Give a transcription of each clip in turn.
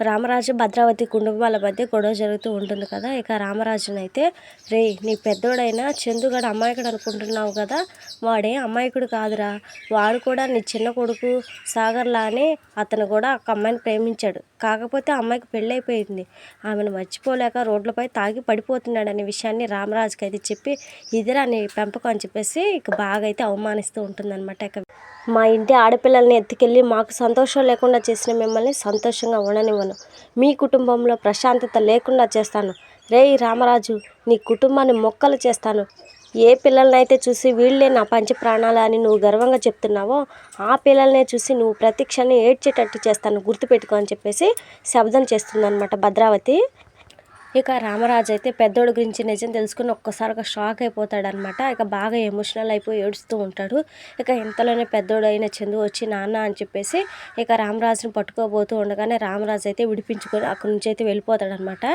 రామరాజు భద్రావతి కుటుంబాల మధ్య గొడవ జరుగుతూ ఉంటుంది కదా. ఇక రామరాజునైతే రే నీ పెద్దోడైనా చందుగాడు అమాయకుడు అనుకుంటున్నావు కదా. వాడే అమాయకుడు కాదురా. వాడు కూడా నీ చిన్న కొడుకు సాగర్లానే అతను కూడా ఒక అమ్మాయిని ప్రేమించాడు. కాకపోతే ఆ అమ్మాయికి పెళ్ళైపోయింది. ఆమెను మర్చిపోలేక రోడ్లపై తాగి పడిపోతున్నాడు అనే విషయాన్ని రామరాజుకి అయితే చెప్పి ఇదిరా నీ పెంపకం అని చెప్పేసి ఇక బాగా అయితే అవమానిస్తూ ఉంటుందన్నమాట ఇక. మా ఇంటి ఆడపిల్లల్ని ఎత్తుకెళ్ళి మాకు సంతోషం లేకుండా చేసిన మిమ్మల్ని సంతోషంగా ఉండనివ్వను. మీ కుటుంబంలో ప్రశాంతత లేకుండా చేస్తాను. రేయ్ రామరాజు నీ కుటుంబాన్ని మొక్కలు చేస్తాను. ఏ పిల్లలనైతే చూసి వీళ్ళే నా పంచ ప్రాణాలు అని నువ్వు గర్వంగా చెప్తున్నావో ఆ పిల్లల్నే చూసి నువ్వు ప్రతి క్షణం ఏడ్చేటట్టు చేస్తాను. గుర్తుపెట్టుకో అని చెప్పేసి శబ్దం చేస్తుందన్నమాట భద్రావతి. ఇక రామరాజు అయితే పెద్దోడి గురించి నిజం తెలుసుకుని ఒక్కసారిగా షాక్ అయిపోతాడనమాట ఇక బాగా ఎమోషనల్ అయిపోయి ఏడుస్తూ ఉంటాడు. ఇక ఇంతలోనే పెద్దోడు అయిన చందు వచ్చి నాన్న అని చెప్పేసి ఇక రామరాజుని పట్టుకోబోతూ ఉండగానే రామరాజు అయితే విడిపించుకొని అక్కడి నుంచి అయితే వెళ్ళిపోతాడనమాట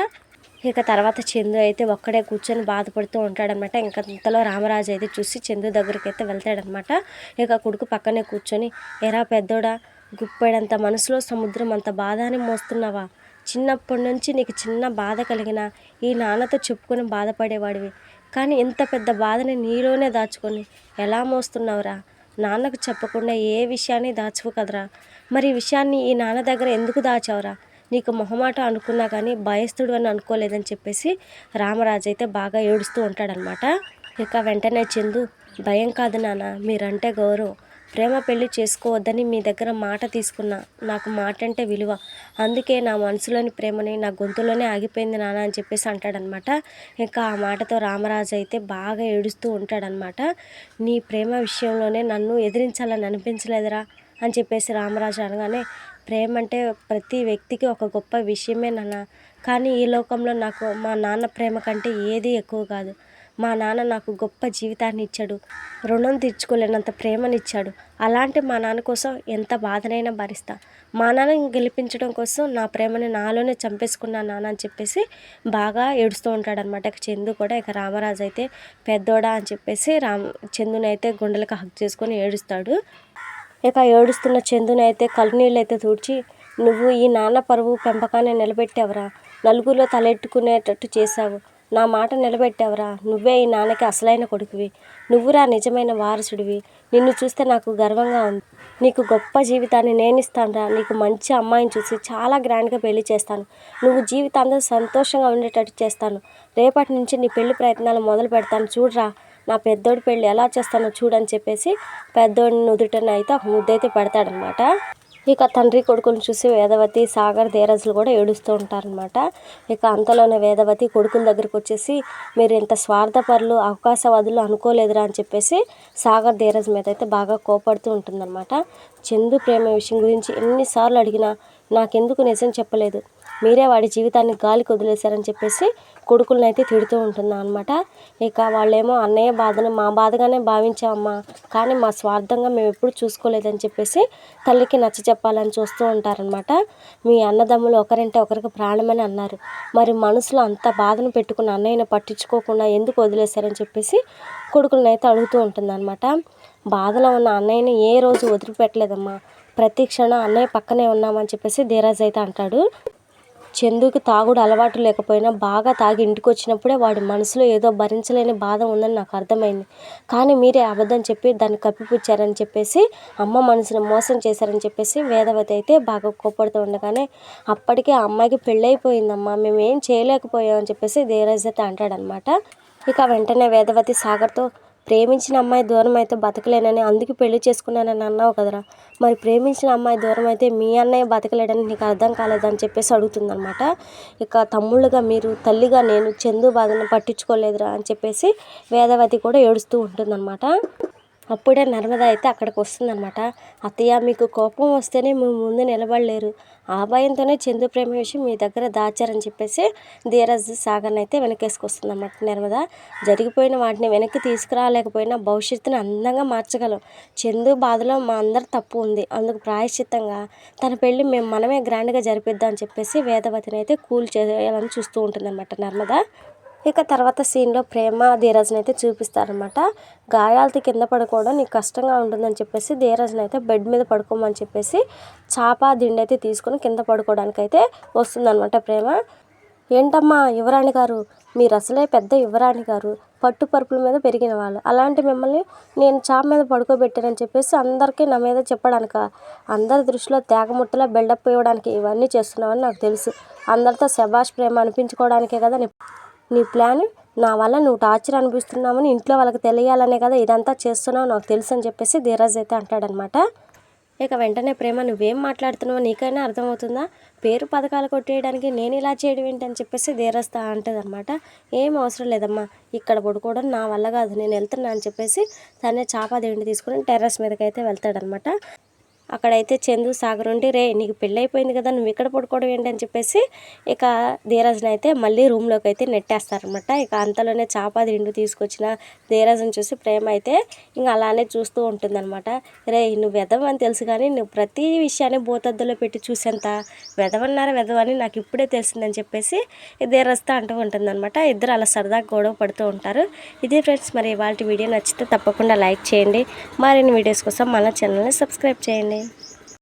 ఇక తర్వాత చందు అయితే ఒక్కడే కూర్చొని బాధపడుతూ ఉంటాడనమాట ఇంకా ఇంతలో రామరాజు అయితే చూసి చందు దగ్గరికి అయితే వెళ్తాడనమాట ఇక కొడుకు పక్కనే కూర్చొని ఎరా పెద్దోడా గుప్పెడంత మనసులో సముద్రం అంత బాధ అని మోస్తున్నావా? చిన్నప్పటి నుంచి నీకు చిన్న బాధ కలిగిన ఈ నాన్నతో చెప్పుకొని బాధపడేవాడివి. కానీ ఇంత పెద్ద బాధని నీలోనే దాచుకొని ఎలా మోస్తున్నావురా? నాన్నకు చెప్పకుండా ఏ విషయాన్ని దాచవు కదరా? మరి ఈ విషయాన్ని ఈ నాన్న దగ్గర ఎందుకు దాచావురా? నీకు మొహమాట అనుకున్నా కానీ భయస్థుడు అని అనుకోలేదని చెప్పేసి రామరాజు అయితే బాగా ఏడుస్తూ ఉంటాడనమాట ఇక వెంటనే చందు భయం కాదు నాన్న మీరంటే గౌరవం. ప్రేమ పెళ్ళి చేసుకోవద్దని మీ దగ్గర మాట తీసుకున్నా. నాకు మాట అంటే విలువ. అందుకే నా మనసులోని ప్రేమని నా గొంతులోనే ఆగిపోయింది నాన్న అని చెప్పేసి అంటాడనమాట. ఇంకా ఆ మాటతో రామరాజు అయితే బాగా ఏడుస్తూ ఉంటాడనమాట. నీ ప్రేమ విషయంలోనే నన్ను ఎదిరించాలని అనిపించలేదురా అని చెప్పేసి రామరాజు అనగానే ప్రేమ అంటే ప్రతి వ్యక్తికి ఒక గొప్ప విషయమే నాన్న. కానీ ఈ లోకంలో నాకు మా నాన్న ప్రేమ కంటే ఏది ఎక్కువ కాదు. మా నాన్న నాకు గొప్ప జీవితాన్ని ఇచ్చాడు. రుణం తీర్చుకోలేనంత ప్రేమనిచ్చాడు. అలాంటి మా నాన్న కోసం ఎంత బాధనైనా భరిస్తా. మా నాన్నని గెలిపించడం కోసం నా ప్రేమని నాలోనే చంపేసుకున్నా నాన్న అని చెప్పేసి బాగా ఏడుస్తూ ఉంటాడనమాట ఇక చందు కూడా ఇక రామరాజు అయితే పెద్దోడా అని చెప్పేసి రామ్ చందుని అయితే గుండెలకు హక్ చేసుకొని ఏడుస్తాడు. ఇక ఏడుస్తున్న చందుని అయితే కళ్ళనీళ్ళు అయితే తుడిచి నువ్వు ఈ నాన్న పరువు పెంపకాన్ని నిలబెట్టావురా. నలుగురిలో తలెట్టుకునేటట్టు చేశావు. నా మాట నిలబెట్టావురా. నువ్వే ఈ నాన్నకి అసలైన కొడుకువి. నువ్వురా నిజమైన వారసుడివి. నిన్ను చూస్తే నాకు గర్వంగా ఉంది. నీకు గొప్ప జీవితాన్ని నేను ఇస్తానురా నీకు మంచి అమ్మాయిని చూసి చాలా గ్రాండ్గా పెళ్ళి చేస్తాను. నువ్వు జీవితాంతం సంతోషంగా ఉండేటట్టు చేస్తాను. రేపటి నుంచి నీ పెళ్ళి ప్రయత్నాలు మొదలు పెడతాను. చూడరా నా పెద్దోడి పెళ్ళి ఎలా చేస్తానో చూడని చెప్పేసి పెద్దోడిని నుదుటన అయితే ఒక ముద్దైతే పెడతాడనమాట ఇక తండ్రి కొడుకుని చూసి వేదవతి సాగర్ ధీరజులు కూడా ఏడుస్తూ ఉంటారనమాట ఇక అంతలోనే వేదవతి కొడుకుల దగ్గరికి వచ్చేసి మీరు ఇంత స్వార్థపరులు అవకాశవాదులు అనుకోలేదురా అని చెప్పేసి సాగర్ ధీరజ్ మీద అయితే బాగా కోపడుతూ ఉంటుందన్నమాట. చందు ప్రేమ విషయం గురించి ఎన్నిసార్లు అడిగినా నాకెందుకు నిజం చెప్పలేదు? మీరే వాడి జీవితాన్ని గాలికి వదిలేశారని చెప్పేసి కొడుకులను అయితే తిడుతూ ఉంటున్నాను అనమాట ఇక వాళ్ళేమో అన్నయ్య బాధను మా బాధగానే భావించామమ్మా కానీ మా స్వార్థంగా మేము ఎప్పుడు చూసుకోలేదని చెప్పేసి తల్లికి నచ్చ చెప్పాలని చూస్తూ ఉంటారనమాట మీ అన్నదమ్ములు ఒకరింటే ఒకరికి ప్రాణమని అన్నారు. మరి మనసులో అంత బాధను పెట్టుకున్న అన్నయ్యను పట్టించుకోకుండా ఎందుకు వదిలేశారని చెప్పేసి కొడుకులను అయితే అడుగుతూ ఉంటుందన్నమాట. బాధలో ఉన్న అన్నయ్యని ఏ రోజు వదిలిపెట్టలేదమ్మా. ప్రతి క్షణం అన్నయ్య పక్కనే ఉన్నామని చెప్పేసి ధీరాజ్ అయితే అంటాడు. చందుకి తాగుడు అలవాటు లేకపోయినా బాగా తాగి ఇంటికి వచ్చినప్పుడే వాడి మనసులో ఏదో భరించలేని బాధ ఉందని నాకు అర్థమైంది. కానీ మీరే అబద్ధం చెప్పి దాన్ని కప్పిపుచ్చారని చెప్పేసి అమ్మ మనసును మోసం చేశారని చెప్పేసి వేదవతి అయితే బాగా కోపడుతూ ఉండగానే అప్పటికే ఆ అమ్మాయికి పెళ్ళైపోయిందమ్మా మేము ఏం చేయలేకపోయామని చెప్పేసి ధీరజ్ అయితే అంటాడనమాట. ఇక వెంటనే వేదవతి సాగర్తో ప్రేమించిన అమ్మాయి దూరం అయితే బతకలేనని అందుకే పెళ్ళి చేసుకున్నానని అన్నావు కదరా. మరి ప్రేమించిన అమ్మాయి దూరం అయితే మీ అన్నయ్య బతకలేడని నీకు అర్థం కాలేదని చెప్పేసి అడుగుతుందనమాట ఇక తమ్ముళ్ళుగా మీరు తల్లిగా నేను చందు బాధను పట్టించుకోలేదురా అని చెప్పేసి వేదవతి కూడా ఏడుస్తూ ఉంటుందన్నమాట. అప్పుడే నర్మద అయితే అక్కడికి వస్తుందన్నమాట. అత్తయ్య మీకు కోపం వస్తేనే మీ ముందు నిలబడలేరు. ఆ భయంతోనే చందు ప్రేమ విషయం మీ దగ్గర దాచారని చెప్పేసి ధీరజ్ సాగర్ని అయితే వెనకేసుకొస్తుందన్నమాట నర్మద. జరిగిపోయిన వాటిని వెనక్కి తీసుకురాలేకపోయినా భవిష్యత్తుని అందంగా మార్చగలం. చందు బాధలో మా అందరి తప్పు ఉంది. అందుకు ప్రాయశ్చిత్తంగా తన పెళ్ళి మేము మనమే గ్రాండ్గా జరిపిద్దాం అని చెప్పేసి వేదవతిని అయితే కూల్ చేయాలని చూస్తూ ఉంటుందన్నమాట నర్మద. ఇక తర్వాత సీన్లో ప్రేమ ధీరజ్ని అయితే చూపిస్తారనమాట గాయాలతో కింద పడుకోవడం నీకు కష్టంగా ఉంటుందని చెప్పేసి ధీరజ్ని అయితే బెడ్ మీద పడుకోమని చెప్పేసి చాప దిండి అయితే తీసుకొని కింద పడుకోవడానికి అయితే వస్తుందన్నమాట ప్రేమ. ఏంటమ్మా యువరాణి గారు? మీరు అసలే పెద్ద యువరాణి గారు. పట్టు పరుపుల మీద పెరిగిన వాళ్ళు. అలాంటి మిమ్మల్ని నేను చాప మీద పడుకోబెట్టానని చెప్పేసి అందరికీ నా మీద చెప్పడానిక? అందరి దృష్టిలో తేగముట్టలా బిల్డప్ ఇవ్వడానికి ఇవన్నీ చేస్తున్నావని నాకు తెలుసు. అందరితో శబాష్ ప్రేమ అనిపించుకోవడానికే కదా నీ ప్లాన్ నా వల్ల నువ్వు టార్చర్ అనిపిస్తున్నావని ఇంట్లో వాళ్ళకి తెలియాలనే కదా ఇదంతా చేస్తున్నావు నాకు తెలుసు అని చెప్పేసి ధీరజ్ అయితే అంటాడనమాట. ఇక వెంటనే ప్రేమ నువ్వేం మాట్లాడుతున్నావు నీకైనా అర్థమవుతుందా? పేరు పథకాలు కొట్టేయడానికి నేను ఇలా చేయడం ఏంటని చెప్పేసి ధీరస్తా అంటదనమాట. ఏం అవసరం లేదమ్మా ఇక్కడ పడుకోవడం నా వల్ల కాదు నేను వెళ్తున్నా అని చెప్పేసి తనే చాప దేవుడిని తీసుకుని టెర్రస్ మీదకి అయితే వెళ్తాడనమాట. అక్కడైతే చందు సాగర్ ఉండి రే నీకు పెళ్ళి అయిపోయింది కదా నువ్వు ఇక్కడ పడుకోవడం ఏంటి? అని చెప్పేసి ఇక ధీరజ్ని అయితే మళ్ళీ రూమ్లోకి అయితే నెట్టేస్తారనమాట ఇక అంతలోనే చాప దిండు తీసుకొచ్చిన ధీరజ్ని చూసి ప్రేమ అయితే ఇంకా అలానే చూస్తూ ఉంటుందన్నమాట. రే నువ్వు వెదవని తెలుసు కానీ నువ్వు ప్రతి విషయాన్ని భూతద్దులో పెట్టి చూసేంత వెదవన్నారా వెదవని నాకు ఇప్పుడే తెలిసిందని చెప్పేసి ధీరజ్తో అంటూ ఉంటుందన్నమాట. ఇద్దరు అలా సరదాగా గొడవ పడుతూ ఉంటారు. ఇదే ఫ్రెండ్స్ మరి వాళ్ళ వీడియో నచ్చితే తప్పకుండా లైక్ చేయండి. మరిన్ని వీడియోస్ కోసం మన ఛానల్ని సబ్స్క్రైబ్ చేయండి.